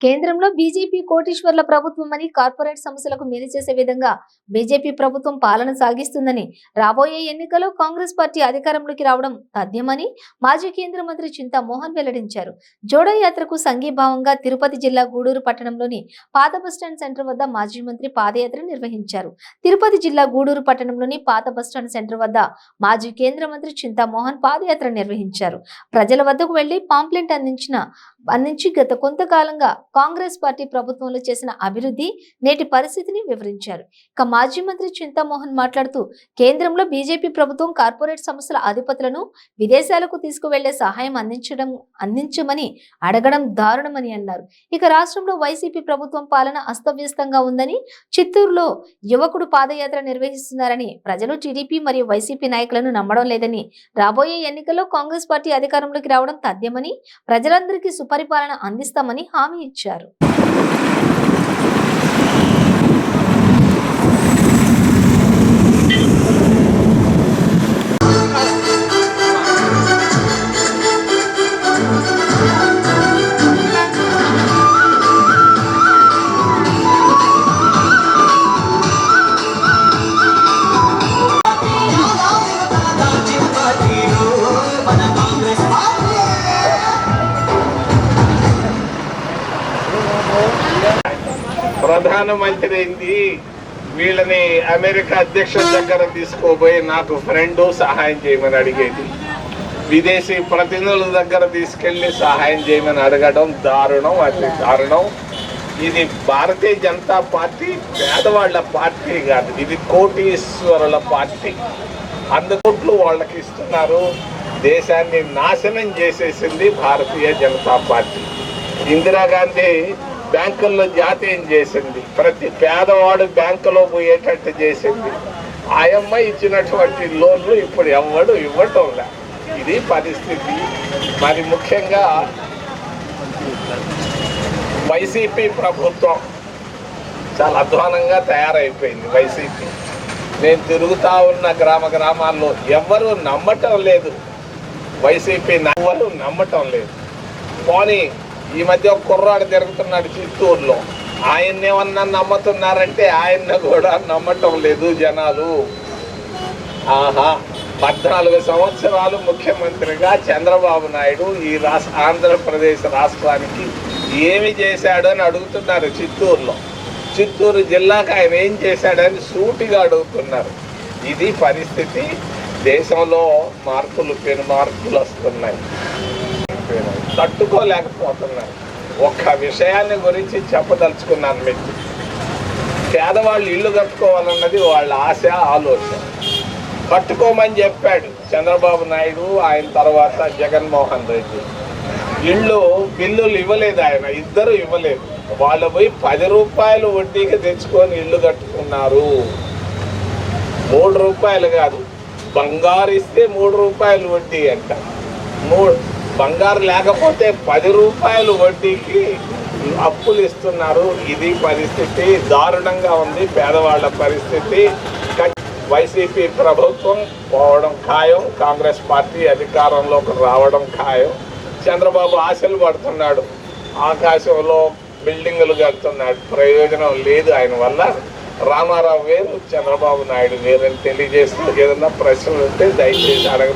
కేంద్రంలో బీజేపీ కోటీశ్వర్ల ప్రభుత్వం అని కార్పొరేట్ సంస్థలకు మేలు చేసే విధంగా బీజేపీ ప్రభుత్వం పాలన సాగిస్తుందని రాబోయే ఎన్నికల్లో కాంగ్రెస్ పార్టీ అధికారంలోకి రావడం తథ్యమని మాజీ కేంద్ర మంత్రి చింతా మోహన్ వెల్లడించారు. జోడో యాత్రకు సంఘీభావంగా తిరుపతి జిల్లా గూడూరు పట్టణంలోని పాత బస్టాండ్ సెంటర్ వద్ద మాజీ మంత్రి పాదయాత్ర నిర్వహించారు. తిరుపతి జిల్లా గూడూరు పట్టణంలోని పాత బస్టాండ్ సెంటర్ వద్ద మాజీ కేంద్ర మంత్రి చింతామోహన్ పాదయాత్ర నిర్వహించారు. ప్రజల వద్దకు వెళ్ళి పాంప్లెంట్ అందించిన అందించి గత కొంతకాలంగా కాంగ్రెస్ పార్టీ ప్రభుత్వంలో చేసిన అభివృద్ధి నేటి పరిస్థితిని వివరించారు. ఇక మాజీ మంత్రి చింతామోహన్ మాట్లాడుతూ కేంద్రంలో బీజేపీ ప్రభుత్వం కార్పొరేట్ సంస్థల అధిపతులను విదేశాలకు తీసుకువెళ్ళే సహాయం అందించడం అందించమని అడగడం దారుణమని అన్నారు. ఇక రాష్ట్రంలో వైసీపీ ప్రభుత్వం పాలన అస్తవ్యస్తంగా ఉందని చిత్తూరులో యువకుడు పాదయాత్ర నిర్వహిస్తున్నారని ప్రజలు టీడీపీ మరియు వైసీపీ నాయకులను నమ్మడం లేదని రాబోయే ఎన్నికల్లో కాంగ్రెస్ పార్టీ అధికారంలోకి రావడం తథ్యమని ప్రజలందరికీ పరిపాలన అందిస్తామని హామీ ఇచ్చారు. ప్రధానమంత్రి అయింది. వీళ్ళని అమెరికా అధ్యక్షుల దగ్గర తీసుకోబోయి నాకు ఫ్రెండ్ సహాయం చేయమని అడిగేది. విదేశీ ప్రతినిధుల దగ్గర తీసుకెళ్ళి సహాయం చేయమని అడగడం దారుణం అది దారుణం. ఇది భారతీయ జనతా పార్టీ పేదవాళ్ళ పార్టీ కాదు. ఇది కోటీశ్వరుల పార్టీ. అందుకోట్లు వాళ్ళకి ఇస్తున్నారు. దేశాన్ని నాశనం చేసేసింది భారతీయ జనతా పార్టీ. ఇందిరాగాంధీ బ్యాంకుల్లో జాతీయం చేసింది. ప్రతి పేదవాడు బ్యాంకులో పోయేటట్టు చేసింది. ఆయమ్మ ఇచ్చినటువంటి లోన్లు ఇప్పుడు ఎవడు ఇవ్వటం లే. ఇది పరిస్థితి. మరి ముఖ్యంగా వైసీపీ ప్రభుత్వం చాలా అధ్వానంగా తయారైపోయింది వైసీపీ. నేను తిరుగుతా ఉన్న గ్రామ గ్రామాల్లో ఎవరు నమ్మటం లేదు. వైసీపీ ఎవరు నమ్మటం లేదు. పోనీ ఈ మధ్య ఒక కుర్రాడు తిరుగుతున్నాడు చిత్తూరులో. ఆయన్ని ఏమన్నా నమ్ముతున్నారంటే ఆయన్ని కూడా నమ్మటం లేదు జనాలు. ఆహా పద్నాలుగు సంవత్సరాలు ముఖ్యమంత్రిగా చంద్రబాబు నాయుడు ఈ రాష్ట్ర ఆంధ్రప్రదేశ్ రాష్ట్రానికి ఏమి చేశాడు అని అడుగుతున్నారు చిత్తూరులో. చిత్తూరు జిల్లాకు ఆయన ఏం చేశాడని సూటిగా అడుగుతున్నారు. ఇది పరిస్థితి దేశంలో మార్పులు పెను మార్పులు వస్తున్నాయి. తట్టుకోలేకపోతున్నారు. ఒక్క విషయాన్ని గురించి చెప్పదలుచుకున్నాను మీకు. పేదవాళ్ళు ఇల్లు కట్టుకోవాలన్నది వాళ్ళ ఆశ ఆలోచన. కట్టుకోమని చెప్పాడు చంద్రబాబు నాయుడు ఆయన తర్వాత జగన్మోహన్ రెడ్డి. ఇళ్ళు బిల్లులు ఇవ్వలేదు ఆయన ఇద్దరు ఇవ్వలేదు. వాళ్ళు పోయి పది రూపాయలు వడ్డీకి తెచ్చుకొని ఇల్లు కట్టుకున్నారు. మూడు రూపాయలు కాదు బంగారు ఇస్తే మూడు రూపాయలు వడ్డీ అంట. మూడు బంగారు లేకపోతే పది రూపాయలు వడ్డీకి అప్పులు ఇస్తున్నారు. ఇది పరిస్థితి దారుణంగా ఉంది. పేదవాళ్ళ పరిస్థితి. వైసీపీ ప్రభుత్వం పోవడం ఖాయం. కాంగ్రెస్ పార్టీ అధికారంలోకి రావడం ఖాయం. చంద్రబాబు ఆశలు పడుతున్నాడు. ఆకాశంలో బిల్డింగులు కడుతున్నాడు. ప్రయోజనం లేదు ఆయన వల్ల. రామారావు వేరు చంద్రబాబు నాయుడు వేరని తెలియజేస్తూ ఏదన్నా ప్రశ్నలు ఉంటే దయచేసి అడగ